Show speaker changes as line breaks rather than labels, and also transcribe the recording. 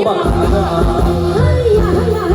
อย่า
อย่าอย่า